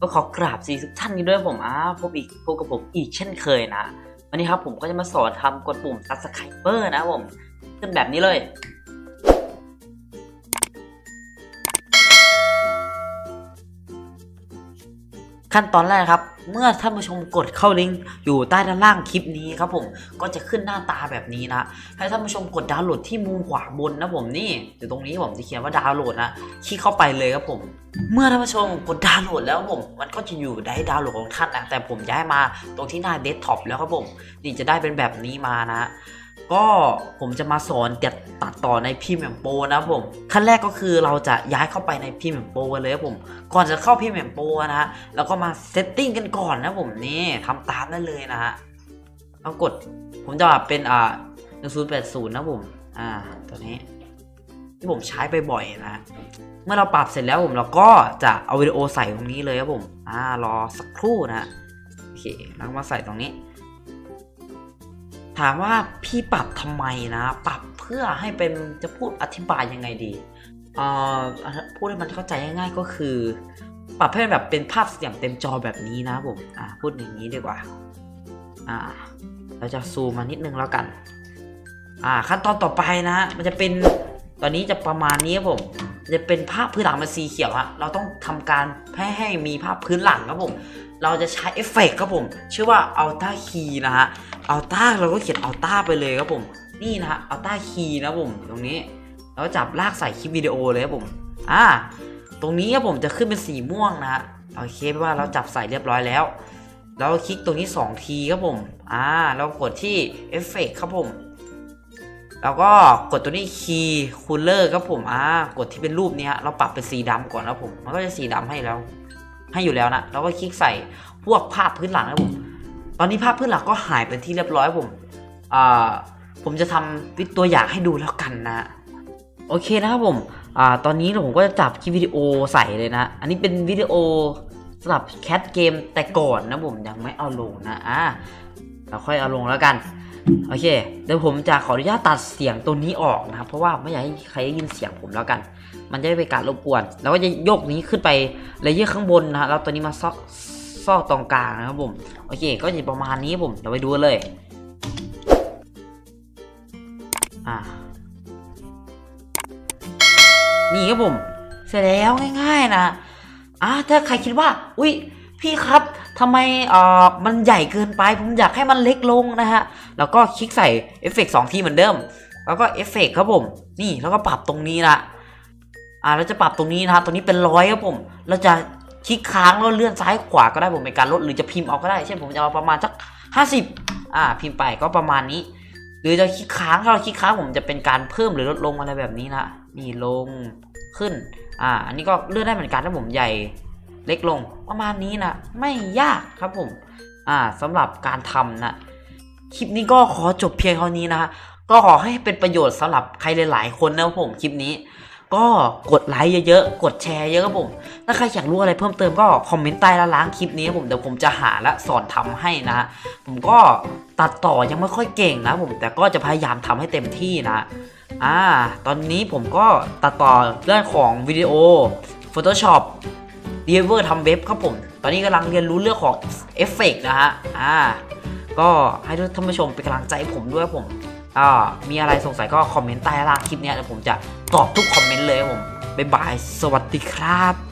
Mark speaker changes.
Speaker 1: ก็ขอกราบสีทุกท่านกันด้วยผมอ่าพบอีกพบกับผมอีกเช่นเคยนะ วันนี้ครับผมก็จะมาสอนทำกดปุ่มซับสไครเบอร์นะผมขึ้นแบบนี้เลย ขั้นตอนแรกครับ เมื่อท่านผู้ชมกดเข้าลิงก์อยู่ใต้ด้านล่างคลิปนี้ครับผมก็จะขึ้นหน้าตาแบบนี้นะ ให้ท่านผู้ชมกดดาวน์โหลดที่มุมขวาบนนะผมนี่อยู่ตรงนี้ผมจะเขียนว่าดาวน์โหลดนะคลิกเข้าไปเลยครับผม เมื่อท่านผู้ชมกดดาวน์โหลดแล้วผมมันก็จะอยู่ได้ดาวน์โหลดของท่านนะแต่ผมย้ายมาตรงที่หน้าเดสก์ท็อปแล้วครับผมนี่จะได้เป็นแบบนี้มานะ ก็ผมจะมาสอนตัดตัดต่อในพิมพ์แอมโปนะผมขั้นแรกก็คือเราจะย้ายเข้าไปในพิมพ์แอมโปกันเลยครับผม ก่อนจะเข้าพิมพ์แอมโปนะฮะแล้วก็มาเซตติ้งกันก่อนนะผมนี่ทำตามได้เลยนะฮะแล้วกดผมจะปรับเป็นอ่า1080นะผม อ่า ตัวนี้ ที่ผมใช้ไปบ่อยนะ เมื่อเราปรับเสร็จแล้วผมเราก็จะเอาวิดีโอใส่ตรงนี้เลยครับผม อ่ารอสักครู่นะฮะโอเคแล้วมาใส่ตรงนี้ ถามว่าพี่ปรับทำไมนะ ปรับเพื่อให้เป็นจะพูดอธิบายยังไงดีเอ่อพูดให้มันเข้าใจง่ายๆก็คือ ปรับให้แบบเป็นภาพเสียงเต็มจอแบบนี้นะผมอ่าพูดอย่างนี้ดีกว่าอ่า เราจะซูมมานิดนึงแล้วกัน อ่า ขั้นตอนต่อไปนะฮะมันจะเป็นตอนนี้จะประมาณนี้ครับผม จะเป็นภาพพื้นหลังเป็นสีเขียวฮะเราต้องทำการให้ให้มีภาพพื้นหลังครับผม เราจะใช้เอฟเฟกครับผมชื่อว่า Alta Key นะฮะ Alta เราก็เขียน Alta ไปเลยครับผมนี่นะฮะ Alta Key นะผมตรงนี้แล้วจับลากใส่คลิปวิดีโอเลยครับผมอ่าตรงนี้ครับผมจะขึ้นเป็นสีม่วงนะฮะโอเคแปลว่าเราจับใส่เรียบร้อยแล้วแล้วคลิกตรงนี้ 2 ทีครับผม อ่าแล้วกดที่เอฟเฟกครับผม แล้วก็กดตัวนี้คีย์คูลเลอร์ครับผมอ่ากดที่เป็นรูปนี้ฮะเราปรับเป็นสีดำก่อนนะผมมันก็จะสีดำให้แล้ว ให้อยู่แล้วนะแล้วก็คลิกใส่พวกภาพพื้นหลังนะผมตอนนี้ภาพพื้นหลังก็หายเป็นที่เรียบร้อยผมอ่าผมจะทำวิตัวอย่างให้ดูแล้วกันนะโอเคนะครับผมอ่าตอนนี้ผมก็จะจับคลิปวิดีโอใส่เลยนะ อันนี้เป็นวิดีโอสำหรับแคทเกมแต่ก่อนนะผมยังไม่เอาลงนะอ่าเราค่อยเอาลงแล้วกัน โอเค เดี๋ยวผมจะขออนุญาตตัดเสียงตัวนี้ออกนะครับ เพราะว่าไม่อยากให้ใครได้ยินเสียงผมแล้วกัน มันจะไม่เป็นการรบกวน แล้วก็จะยกนี้ขึ้นไปเลเยอร์ข้างบนนะฮะแล้วตัวนี้มาซอกซอกตรงกลางนะครับผม โอเค ก็จะประมาณนี้ผม เดี๋ยวไปดูเลย อ่า นี่ครับผม เสร็จแล้วง่าย ๆ นะอ่าถ้าใครคิดว่า อุ้ย พี่ครับทำไมเอ่อมันใหญ่เกินไป ผมอยากให้มันเล็กลงนะฮะ แล้วก็คลิกใส่เอฟเฟกต์สองทีเหมือนเดิม แล้วก็เอฟเฟกต์ครับผม นี่แล้วก็ปรับตรงนี้นะอ่าเราจะปรับตรงนี้นะครับตรงนี้เป็นร้อยครับผม เราจะคลิกค้างแล้วเลื่อนซ้ายขวาก็ได้ผมเป็นการลดหรือจะพิมพ์เอาก็ได้ เช่นผมจะเอาประมาณสักห้าสิบอ่า พิมพ์ไปก็ประมาณนี้ หรือจะคลิกค้างถ้าเราคลิกค้างผมจะเป็นการเพิ่มหรือลดลงอะไรแบบนี้นะนี่ลงขึ้น อ่า อันนี้ก็เลื่อนได้เหมือนกันถ้าผมใหญ่ เล็กลงประมาณนี้นะไม่ยากครับผมอ่าสำหรับการทำนะคลิปนี้ก็ขอจบเพียงเท่านี้นะก็ขอให้เป็นประโยชน์สำหรับใครหลาย ๆ คนนะผมคลิปนี้ ก็กดไลค์เยอะๆ กดแชร์เยอะครับผม ถ้าใครอยากรู้อะไรเพิ่มเติมก็คอมเมนต์ใต้ละล้างคลิปนี้ผมเดี๋ยวผมจะหาและสอนทำให้นะ ผมก็ตัดต่อยังไม่ค่อยเก่งนะผมแต่ก็จะพยายามทำให้เต็มที่นะอ่าตอนนี้ผมก็ตัดต่อเรื่องของวิดีโอ Photoshop ดีเวอร์ทำเว็บครับผม ตอนนี้กำลังเรียนรู้เรื่องของเอฟเฟกต์นะฮะ อ่า ก็ให้ทุกท่านผู้ชมเป็นกำลังใจผมด้วยผม อ่า มีอะไรสงสัยก็คอมเมนต์ใต้ล่างคลิปนี้เดี๋ยวผมจะตอบทุกคอมเมนต์เลยผมบ๊ายบาย สวัสดีครับ